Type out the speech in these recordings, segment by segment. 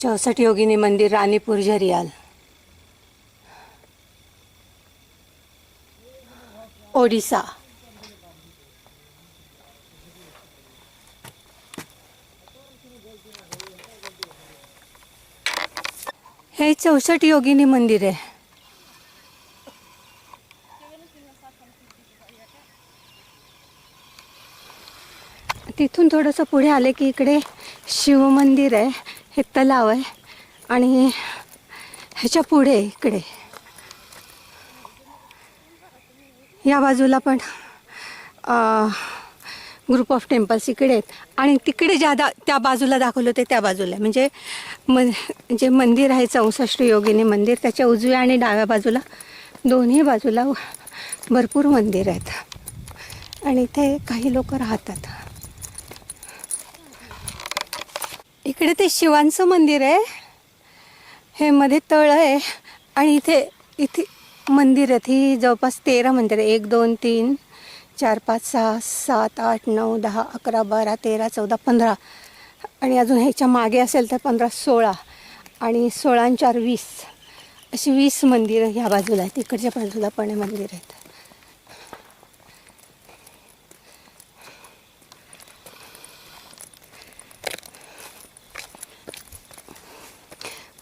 चौसठ योगिनी मंदिर राणीपूर झरियाल. ओडिसा. हे चौसठ योगिनी मंदिर आहे. तिथून थोडंसं पुढे आले की इकडे शिवमंदिर आहे. हे तलाव आहे आणि ह्याच्या पुढे इकडे. या बाजूला पण ग्रुप ऑफ टेम्पल्स इकडे आहेत. आणि तिकडे ज्या दा त्या बाजूला दाखवलं होते त्या बाजूला म्हणजे मन जे मंदिर आहे चौसष्ट योगिनी मंदिर त्याच्या उजव्या आणि डाव्या बाजूला दोन्ही बाजूला भरपूर मंदिर आहेत. आणि इथे काही लोक राहतात. इकडे ते शिवांचं मंदिर आहे. हे मध्ये तळ आहे आणि इथे इथे मंदिर आहेत. ही जवळपास तेरा मंदिर आहे एक दोन तीन चार पाच सहा सात आठ नऊ दहा अकरा बारा तेरा चौदा पंधरा. आणि अजून ह्याच्या मागे असेल तर पंधरा सोळा आणि सोळा चार वीस. अशी वीस मंदिरं ह्या बाजूला आहेत. इकडच्या बाजूला पण हे मंदिर आहेत.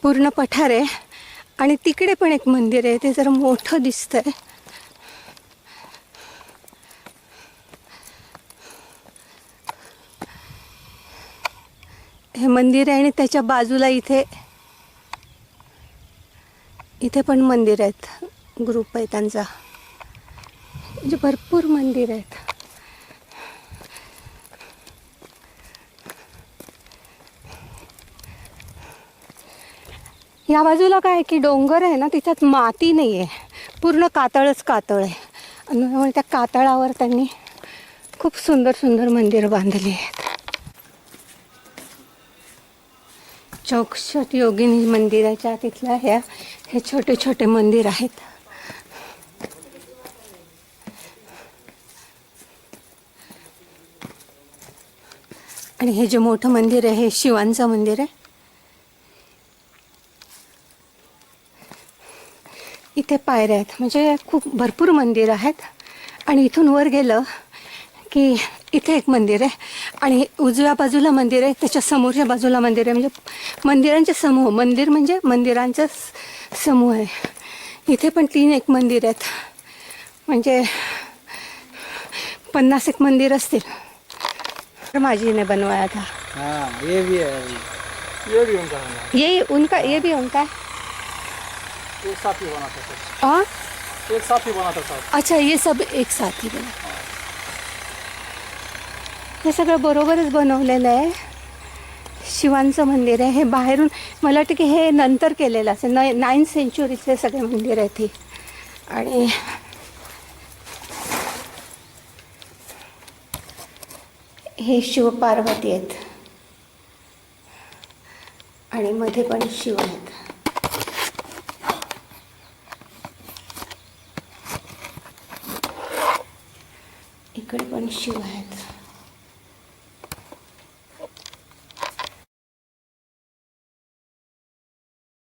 पूर्ण पठार आहे. आणि तिकडे पण एक मंदिर आहे. ते जरा मोठं दिसतंय. हे मंदिर आहे आणि त्याच्या बाजूला इथे इथे पण मंदिर आहेत. ग्रुप आहे त्यांचा. म्हणजे भरपूर मंदिर आहेत. या बाजूला काय आहे की डोंगर आहे ना तिच्यात माती नाही आहे पूर्ण कातळच कातळ आहे. आणि त्यामुळे त्या कातळावर त्यांनी खूप सुंदर सुंदर मंदिरं बांधली आहेत. चौकशट योगिनी मंदिराच्या तिथल्या ह्या हे छोटे छोटे मंदिर आहेत. आणि हे जे मोठं मंदिर आहे हे शिवांचं मंदिर आहे. इथे पायऱ्या आहेत. म्हणजे खूप भरपूर मंदिर आहेत. आणि इथून वर गेलं की इथे एक मंदिर आहे. आणि उजव्या बाजूला मंदिर आहे त्याच्या समोरच्या बाजूला मंदिर आहे. म्हणजे मंदिरांचे समूह मंदिर म्हणजे मंदिरांचा समूह आहे. इथे पण तीन एक मंदिर आहेत. म्हणजे पन्नास एक मंदिर असतील. तर माझीने बनवाया था हाँ ये भी है ये भी उनका ये उनका ये भी उनका है एक साथ ही बना था। सब और? एक साथ ही बना था। सब अच्छा ये सब एक साथ ही बना। हे सगळं बरोबरच बनवलेलं आहे. शिवांचं मंदिर आहे. हे बाहेरून मला वाटतं की हे नंतर केलेलं असेल. नाय नाईन सेंचुरीचे सगळे मंदिर आहेत ही आणि हे शिवपार्वती आहेत. आणि मध्ये पण शिव आहेत. इकडे पण शिव आहेत